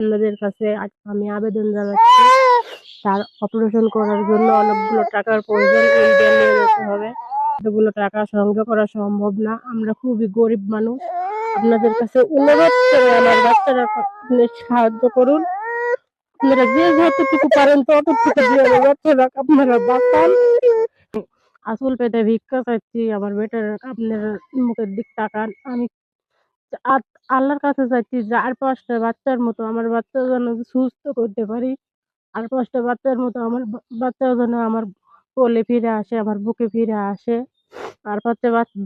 আপনাদের কাছে আমি আবেদন জানাচ্ছি। তার অপারেশন করার জন্য অনেকগুলো টাকার প্রয়োজন ইন্ডিয়া হবে। এতগুলো টাকা সংগ্রহ করা সম্ভব না। আমরা খুবই গরিব মানুষ। আপনাদের কাছে অনুরোধ করে আমার বাচ্চারা সাহায্য করুন। আপনারা যে যতটুকু পারেন ততটুকু দিয়ে বাচ্চারা আপনারা বাঁচান। আসল পেটে ভিক্ষা চাইছি আমার বেটার আপনার মুখের দিক তাকান। আমি আ- আল্লাহর কাছে চাইছি যে আর পাঁচটা বাচ্চার মতো আমার বাচ্চা যেন সুস্থ করতে পারি। আর পাঁচটা বাচ্চার মতো আমার বাচ্চা যেন আমার কোলে ফিরে আসে, আমার বুকে ফিরে আসে। আর পাঁচটা বাচ্চা,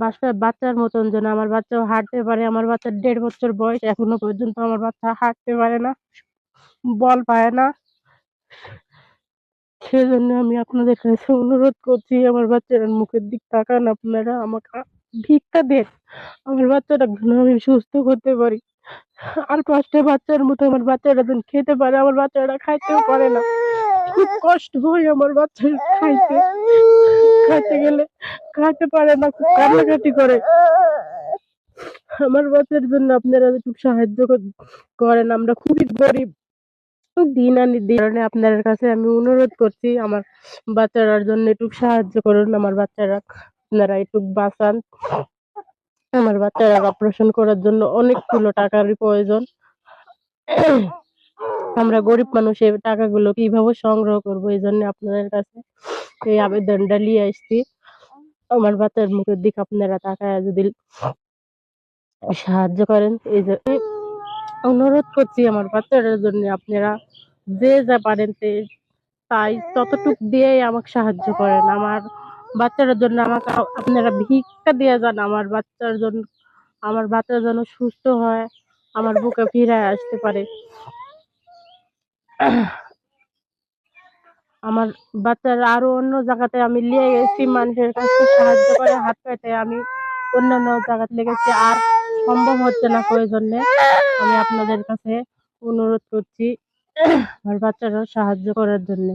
বাচ্চার মতন যেন আমার বাচ্চা হাঁটতে পারে। আমার বাচ্চার দেড় বছর বয়স এখনও পর্যন্ত আমার বাচ্চা হাঁটতে পারে না, বল পায় না। সেজন্য আমি আপনাদের কাছে অনুরোধ করছি, আমার বাচ্চার মুখের দিক তাকান আপনারা, আমাকে ভিক্ষা দেন আমার বাচ্চাটা যেন আমি সুস্থ করতে পারি। আর পাঁচটা বাচ্চার মতো আমার বাচ্চাটা যেন খেতে পারে, আমার বাচ্চাটা খাইতেও পারে না। খুব কষ্ট হয় আমার বাচ্চা খাইতে। খাইতে গেলে খাইতে পারে না, খুব কান্নাকাটি করে। আমার বাচ্চার জন্য আপনারা একটু সাহায্য করেন, আমরা খুবই গরিব। দিন আনি দিন কারণে আপনাদের কাছে আমি অনুরোধ করছি, আমার বাচ্চারার জন্য একটু সাহায্য করুন, আমার বাচ্চারা আপনারা একটু বাঁচান। আমার বাচ্চারা অপারেশন করার জন্য অনেকগুলো টাকারই প্রয়োজন। আমরা গরিব মানুষ এই টাকাগুলো কীভাবে সংগ্রহ করব এই জন্য আপনাদের কাছে এই আবেদনটা নিয়ে আসছি। আমার বাচ্চার মুখের দিকে আপনারা তাকায় যদি সাহায্য করেন, এই যে অনুরোধ করছি আমার বাচ্চাটার জন্য আপনারা যে যা পারেন তাই ততটুক দিয়েই আমাকে সাহায্য করেন। আমার বাচ্চাটার জন্য আমাকে আপনারা ভিক্ষা দিয়ে যান আমার বাচ্চার জন্য। আমার বাচ্চা যেন সুস্থ হয়, আমার বুকে ফিরে আসতে পারে। আমার বাচ্চার আরও অন্য জায়গাতে আমি নিয়ে গেছি, মানুষের কাছে সাহায্য করে হাত পাইতে। আমি অন্যান্য জায়গাতে লেগেছি আর সম্ভব হচ্ছে না প্রয়োজনে। আমি আপনাদের কাছে অনুরোধ করছি, আমার বাচ্চারা সাহায্য করার জন্য।